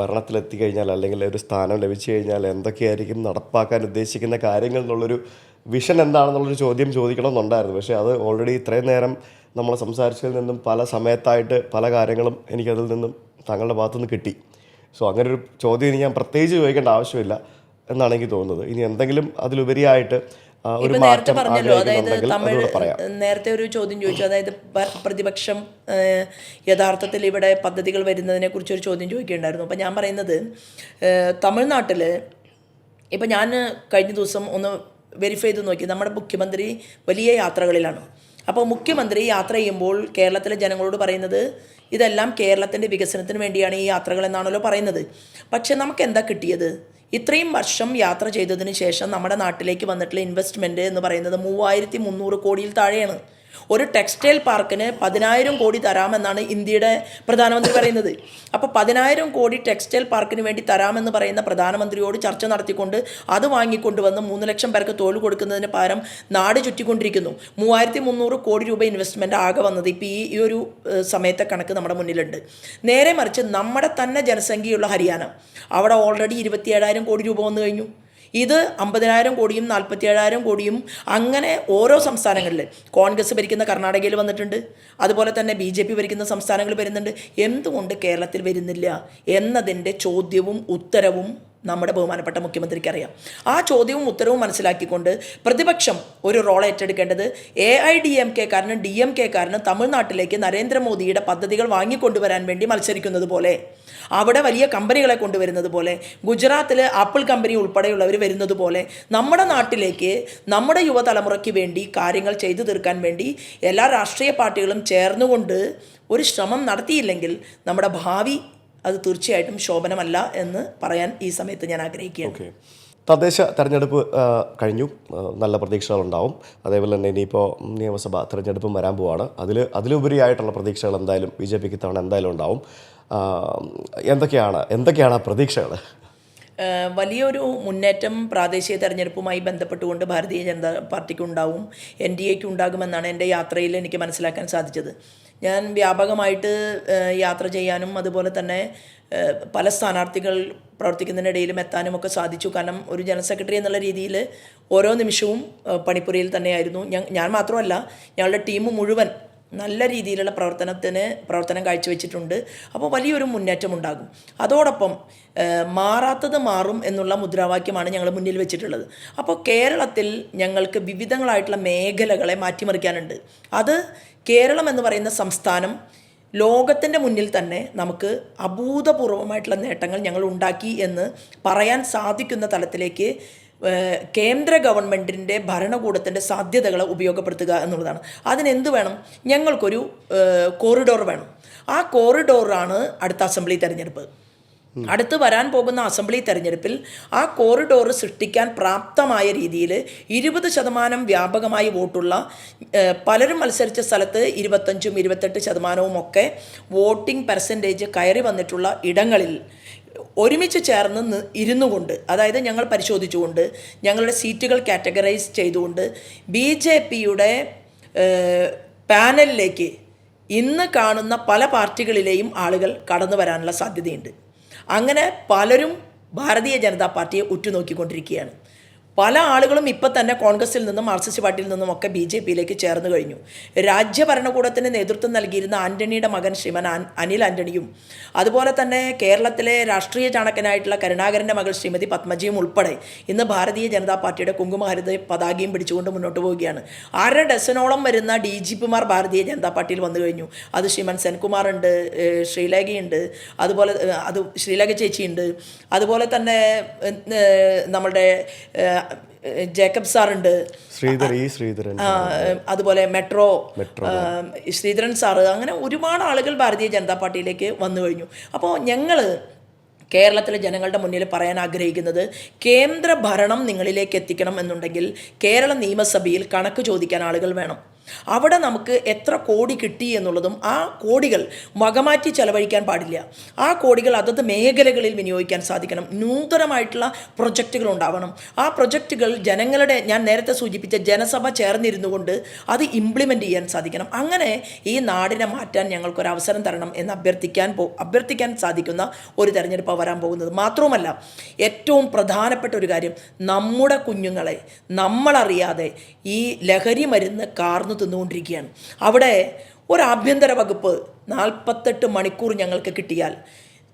ഭരണത്തിലെത്തി കഴിഞ്ഞാൽ അല്ലെങ്കിൽ ഒരു സ്ഥാനം ലഭിച്ചു കഴിഞ്ഞാൽ എന്തൊക്കെയായിരിക്കും നടപ്പാക്കാൻ ഉദ്ദേശിക്കുന്ന കാര്യങ്ങൾ എന്നുള്ളൊരു വിഷൻ എന്താണെന്നുള്ളൊരു ചോദ്യം ചോദിക്കണമെന്നുണ്ടായിരുന്നു. പക്ഷേ അത് ഓൾറെഡി ഇത്രയും നേരം നമ്മൾ സംസാരിച്ചതിൽ നിന്നും പല സമയത്തായിട്ട് പല കാര്യങ്ങളും എനിക്കതിൽ നിന്നും താങ്കളുടെ ഭാഗത്തുനിന്ന് കിട്ടി. സോ അങ്ങനെ ഒരു ചോദ്യം ഇനി ഞാൻ പ്രത്യേകിച്ച് ചോദിക്കേണ്ട ആവശ്യമില്ല എന്നാണ് എനിക്ക് തോന്നുന്നത്. ഇനി എന്തെങ്കിലും അതിലുപരിയായിട്ട് ഒരു നേരത്തെ മാറ്റം പറഞ്ഞല്ലോ അതായത് ആഗ്രഹിക്കുന്നുണ്ടെങ്കിൽ തമിഴ് നേരത്തെ ഒരു ചോദ്യം ചോദിച്ചു. അതായത് പ്രതിപക്ഷം യഥാർത്ഥത്തിൽ ഇവിടെ പദ്ധതികൾ വരുന്നതിനെ കുറിച്ച് ഒരു ചോദ്യം ചോദിക്കുകയുണ്ടായിരുന്നു. അപ്പം ഞാൻ പറയുന്നത് തമിഴ്നാട്ടിൽ ഇപ്പം ഞാൻ കഴിഞ്ഞ ദിവസം ഒന്ന് വെരിഫൈ ചെയ്ത് നോക്കി. നമ്മുടെ മുഖ്യമന്ത്രി വലിയ യാത്രകളിലാണ്. അപ്പോൾ മുഖ്യമന്ത്രി യാത്ര ചെയ്യുമ്പോൾ കേരളത്തിലെ ജനങ്ങളോട് പറയുന്നത് ഇതെല്ലാം കേരളത്തിന്റെ വികസനത്തിന് വേണ്ടിയാണ് ഈ യാത്രകൾ എന്നാണല്ലോ പറയുന്നത്. പക്ഷെ നമുക്ക് എന്താ കിട്ടിയത്? ഇത്രയും വർഷം യാത്ര ചെയ്തതിന് ശേഷം നമ്മുടെ നാട്ടിലേക്ക് വന്നിട്ടുള്ള ഇൻവെസ്റ്റ്മെന്റ് എന്ന് പറയുന്നത് മൂവായിരത്തി മുന്നൂറ് കോടിയിൽ താഴെയാണ്. ഒരു ടെക്സ്റ്റൈൽ പാർക്കിന് പതിനായിരം കോടി തരാമെന്നാണ് ഇന്ത്യയുടെ പ്രധാനമന്ത്രി പറയുന്നത്. അപ്പോൾ പതിനായിരം കോടി ടെക്സ്റ്റൈൽ പാർക്കിന് വേണ്ടി തരാമെന്ന് പറയുന്ന പ്രധാനമന്ത്രിയോട് ചർച്ച നടത്തിക്കൊണ്ട് അത് വാങ്ങിക്കൊണ്ടുവന്ന് മൂന്ന് ലക്ഷം പേർക്ക് തൊഴിൽ കൊടുക്കുന്നതിന് പകരം നാട് ചുറ്റിക്കൊണ്ടിരിക്കുന്നു. മൂവായിരത്തി മുന്നൂറ് കോടി രൂപ ഇൻവെസ്റ്റ്മെന്റ് ആകെ വന്നത് ഇപ്പോൾ ഈ ഈ ഒരു സമയത്തെ കണക്ക് നമ്മുടെ മുന്നിലുണ്ട്. നേരെ മറിച്ച് നമ്മുടെ തന്നെ ജനസംഖ്യയുള്ള ഹരിയാന. അവിടെ ഓൾറെഡി ഇരുപത്തിയേഴായിരം കോടി രൂപ വന്നു കഴിഞ്ഞു. ഇത് അമ്പതിനായിരം കോടിയും നാൽപ്പത്തിയേഴായിരം കോടിയും അങ്ങനെ ഓരോ സംസ്ഥാനങ്ങളിൽ കോൺഗ്രസ് ഭരിക്കുന്ന കർണാടകയിൽ വന്നിട്ടുണ്ട്. അതുപോലെ തന്നെ ബി ജെ പി ഭരിക്കുന്ന സംസ്ഥാനങ്ങൾ വരുന്നുണ്ട്. എന്തുകൊണ്ട് കേരളത്തിൽ വരുന്നില്ല എന്നതിന്റെ ചോദ്യവും ഉത്തരവും നമ്മുടെ ബഹുമാനപ്പെട്ട മുഖ്യമന്ത്രിക്ക് അറിയാം ആ ചോദ്യവും ഉത്തരവും മനസ്സിലാക്കിക്കൊണ്ട് പ്രതിപക്ഷം ഒരു role ഏറ്റെടുക്കേണ്ടത് A I D M K കാരനും D M K കാരനും തമിഴ്നാട്ടിലേക്ക് നരേന്ദ്രമോദിയുടെ പദ്ധതികൾ വാങ്ങിക്കൊണ്ടുവരാൻ വേണ്ടി മത്സരിക്കുന്നത് പോലെ അവിടെ വലിയ കമ്പനികളെ കൊണ്ടുവരുന്നത് പോലെ ഗുജറാത്തിൽ ആപ്പിൾ കമ്പനി ഉൾപ്പെടെയുള്ളവർ വരുന്നത് പോലെ നമ്മുടെ നാട്ടിലേക്ക് നമ്മുടെ യുവതലമുറയ്ക്ക് വേണ്ടി കാര്യങ്ങൾ ചെയ്തു തീർക്കാൻ വേണ്ടി എല്ലാ രാഷ്ട്രീയ പാർട്ടികളും ചേർന്നുകൊണ്ട് ഒരു ശ്രമം നടത്തിയില്ലെങ്കിൽ നമ്മുടെ ഭാവി അത് തീർച്ചയായിട്ടും ശോഭനമല്ല എന്ന് പറയാൻ ഈ സമയത്ത് ഞാൻ ആഗ്രഹിക്കുകയാണ്. ഓക്കെ. തദ്ദേശ തെരഞ്ഞെടുപ്പ് കഴിഞ്ഞു. നല്ല പ്രതീക്ഷകളുണ്ടാവും. അതേപോലെ തന്നെ ഇനിയിപ്പോൾ നിയമസഭാ തെരഞ്ഞെടുപ്പും വരാൻ പോവാണ്. അതിൽ അതിലുപരിയായിട്ടുള്ള പ്രതീക്ഷകൾ എന്തായാലും ബി ജെ പിക്ക് തവണ എന്തായാലും ഉണ്ടാവും. എന്തൊക്കെയാണ് എന്തൊക്കെയാണ് ആ പ്രതീക്ഷകൾ? വലിയൊരു മുന്നേറ്റം പ്രാദേശിക തെരഞ്ഞെടുപ്പുമായി ബന്ധപ്പെട്ടുകൊണ്ട് ഭാരതീയ ജനതാ പാർട്ടിക്ക് ഉണ്ടാവും എൻ ഡി എക്ക് ഉണ്ടാകുമെന്നാണ് എന്റെ യാത്രയിൽ എനിക്ക് മനസ്സിലാക്കാൻ സാധിച്ചത്. ഞാൻ വ്യാപകമായിട്ട് യാത്ര ചെയ്യാനും അതുപോലെ തന്നെ പല സ്ഥാനാർത്ഥികൾ പ്രവർത്തിക്കുന്നതിനിടയിലും എത്താനും ഒക്കെ സാധിച്ചു. കാരണം ഒരു ജനറൽ സെക്രട്ടറി എന്നുള്ള രീതിയിൽ ഓരോ നിമിഷവും പണിപ്പുരയിൽ തന്നെയായിരുന്നു. ഞാൻ ഞാൻ മാത്രമല്ല ഞങ്ങളുടെ ടീം മുഴുവൻ നല്ല രീതിയിലുള്ള പ്രവർത്തനത്തിന് പ്രവർത്തനം കാഴ്ചവെച്ചിട്ടുണ്ട്. അപ്പോൾ വലിയൊരു മുന്നേറ്റം ഉണ്ടാകും അതോടൊപ്പം മാറാത്തത് മാറും എന്നുള്ള മുദ്രാവാക്യമാണ് ഞങ്ങൾ മുന്നിൽ വെച്ചിട്ടുള്ളത്. അപ്പോൾ കേരളത്തിൽ ഞങ്ങൾക്ക് വിവിധങ്ങളായിട്ടുള്ള മേഖലകളെ മാറ്റിമറിക്കാനുണ്ട്. അത് കേരളം എന്ന് പറയുന്ന സംസ്ഥാനം ലോകത്തിന്റെ മുന്നിൽ തന്നെ നമുക്ക് അഭൂതപൂർവമായിട്ടുള്ള നേട്ടങ്ങൾ ഞങ്ങൾ ഉണ്ടാക്കി എന്ന് പറയാൻ സാധിക്കുന്ന തലത്തിലേക്ക് കേന്ദ്ര ഗവൺമെന്റിന്റെ ഭരണകൂടത്തിന്റെ സാധ്യതകളെ ഉപയോഗപ്പെടുത്തുക എന്നുള്ളതാണ്. അതിനെന്ത് വേണം? ഞങ്ങൾക്കൊരു കോറിഡോർ വേണം. ആ കോറിഡോറാണ് അടുത്ത അസംബ്ലി തെരഞ്ഞെടുപ്പ്. അടുത്ത് വരാൻ പോകുന്ന അസംബ്ലി തെരഞ്ഞെടുപ്പിൽ ആ കോറിഡോർ സൃഷ്ടിക്കാൻ പ്രാപ്തമായ രീതിയിൽ ഇരുപത് ശതമാനം വ്യാപകമായി വോട്ടുള്ള പലരും മത്സരിച്ച സ്ഥലത്ത് ഇരുപത്തഞ്ചും ഇരുപത്തെട്ട് ശതമാനവും ഒക്കെ വോട്ടിംഗ് പെർസെന്റേജ് കയറി വന്നിട്ടുള്ള ഇടങ്ങളിൽ ഒരുമിച്ച് ചേർന്ന് ഇരുന്നു കൊണ്ട് അതായത് ഞങ്ങൾ പരിശോധിച്ചുകൊണ്ട് ഞങ്ങളുടെ സീറ്റുകൾ കാറ്റഗറൈസ് ചെയ്തുകൊണ്ട് ബി ജെ പിയുടെ പാനലിലേക്ക് ഇന്ന് കാണുന്ന പല പാർട്ടികളിലെയും ആളുകൾ കടന്നു വരാനുള്ള സാധ്യതയുണ്ട്. അങ്ങനെ പലരും ഭാരതീയ ജനതാ പാർട്ടിയെ ഉറ്റുനോക്കിക്കൊണ്ടിരിക്കുകയാണ്. പല ആളുകളും ഇപ്പം തന്നെ കോൺഗ്രസിൽ നിന്നും മാർക്സിസ്റ്റ് പാർട്ടിയിൽ നിന്നും ഒക്കെ ബി ജെ പിയിലേക്ക് ചേർന്ന് കഴിഞ്ഞു. രാജ്യഭരണകൂടത്തിന് നേതൃത്വം നൽകിയിരുന്ന ആന്റണിയുടെ മകൻ ശ്രീമാൻ അനിൽ ആന്റണിയും അതുപോലെ തന്നെ കേരളത്തിലെ രാഷ്ട്രീയ ചാണകനായിട്ടുള്ള കരുണാകരന്റെ മകൾ ശ്രീമതി പത്മജിയും ഉൾപ്പെടെ ഇന്ന് ഭാരതീയ ജനതാ പാർട്ടിയുടെ കുങ്കുമഹരിത പതാകയും പിടിച്ചുകൊണ്ട് മുന്നോട്ട് പോവുകയാണ്. അര ഡസനോളം വരുന്ന ഡി ജി പിമാർ ഭാരതീയ ജനതാ പാർട്ടിയിൽ വന്നു കഴിഞ്ഞു. അത് ശ്രീമാൻ ഏഹ് ശ്രീലേഖയുണ്ട് അതുപോലെ അത് ശ്രീലേഖ ചേച്ചിയുണ്ട്. അതുപോലെ തന്നെ നമ്മളുടെ ജേക്കബ് സാറുണ്ട്. ശ്രീധർ ശ്രീധരൻ അതുപോലെ മെട്രോ ശ്രീധരൻ സാറ് അങ്ങനെ ഒരുപാട് ആളുകൾ ഭാരതീയ ജനതാ പാർട്ടിയിലേക്ക് വന്നു കഴിഞ്ഞു. അപ്പോൾ ഞങ്ങൾ കേരളത്തിലെ ജനങ്ങളുടെ മുന്നിൽ പറയാൻ ആഗ്രഹിക്കുന്നത് കേന്ദ്ര ഭരണം നിങ്ങളിലേക്ക് എത്തിക്കണം എന്നുണ്ടെങ്കിൽ കേരള നിയമസഭയിൽ കണക്ക് ചോദിക്കാൻ ആളുകൾ വേണം. അവിടെ നമുക്ക് എത്ര കോടി കിട്ടി എന്നുള്ളതും ആ കോടികൾ വകമാറ്റി ചെലവഴിക്കാൻ പാടില്ല. ആ കോടികൾ അതത് മേഖലകളിൽ വിനിയോഗിക്കാൻ സാധിക്കണം. നൂതനമായിട്ടുള്ള പ്രൊജക്റ്റുകൾ ഉണ്ടാവണം. ആ പ്രൊജക്റ്റുകൾ ജനങ്ങളുടെ ഞാൻ നേരത്തെ സൂചിപ്പിച്ച ജനസഭ ചേർന്നിരുന്നു കൊണ്ട് അത് ഇംപ്ലിമെന്റ് ചെയ്യാൻ സാധിക്കണം. അങ്ങനെ ഈ നാടിനെ മാറ്റാൻ ഞങ്ങൾക്കൊരു അവസരം തരണം എന്ന് അഭ്യർത്ഥിക്കാൻ പോ അഭ്യർത്ഥിക്കാൻ സാധിക്കുന്ന ഒരു തെരഞ്ഞെടുപ്പ് വരാൻ പോകുന്നത്. മാത്രവുമല്ല ഏറ്റവും പ്രധാനപ്പെട്ട ഒരു കാര്യം നമ്മുടെ കുഞ്ഞുങ്ങളെ നമ്മളറിയാതെ ഈ ലഹരി മരുന്ന് കാർന്നു തിന്നുകൊണ്ടിരിക്കുകയാണ്. അവിടെ ഒരു ആഭ്യന്തര വകുപ്പ് നാൽപ്പത്തെട്ട് മണിക്കൂർ ഞങ്ങൾക്ക് കിട്ടിയാൽ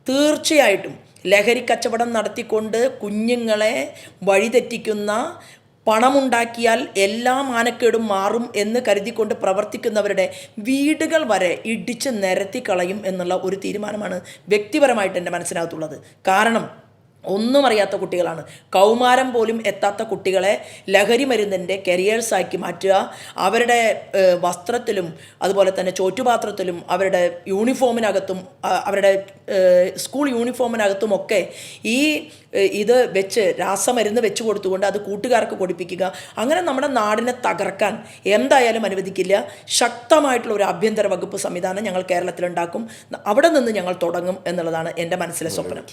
തീർച്ചയായിട്ടും ലഹരി കച്ചവടം നടത്തിക്കൊണ്ട് കുഞ്ഞുങ്ങളെ വഴിതെറ്റിക്കുന്ന പണമുണ്ടാക്കിയാൽ എല്ലാ മാനക്കേടും മാറും എന്ന് കരുതിക്കൊണ്ട് പ്രവർത്തിക്കുന്നവരുടെ വീടുകൾ വരെ ഇടിച്ച് നിരത്തി കളയും എന്നുള്ള ഒരു തീരുമാനമാണ് വ്യക്തിപരമായിട്ട് എന്റെ മനസ്സിനകത്തുള്ളത്. കാരണം ഒന്നും അറിയാത്ത കുട്ടികളാണ്. കൗമാരം പോലും എത്താത്ത കുട്ടികളെ ലഹരി മരുന്നിന്റെ കരിയേഴ്സാക്കി മാറ്റുക അവരുടെ വസ്ത്രത്തിലും അതുപോലെ തന്നെ ചോറ്റുപാത്രത്തിലും അവരുടെ യൂണിഫോമിനകത്തും അവരുടെ സ്കൂൾ യൂണിഫോമിനകത്തുമൊക്കെ ഈ ഇത് വെച്ച് രാസമരുന്ന് വെച്ച് കൊടുത്തുകൊണ്ട് അത് കൂട്ടുകാർക്ക് കൊടുപ്പിക്കുക. അങ്ങനെ നമ്മുടെ നാടിനെ തകർക്കാൻ എന്തായാലും അനുവദിക്കില്ല. ശക്തമായിട്ടുള്ള ഒരു ആഭ്യന്തര വകുപ്പ് സംവിധാനം ഞങ്ങൾ കേരളത്തിലുണ്ടാക്കും. അവിടെ നിന്ന് ഞങ്ങൾ തുടങ്ങും എന്നുള്ളതാണ് എന്റെ മനസ്സിലെ സ്വപ്നം.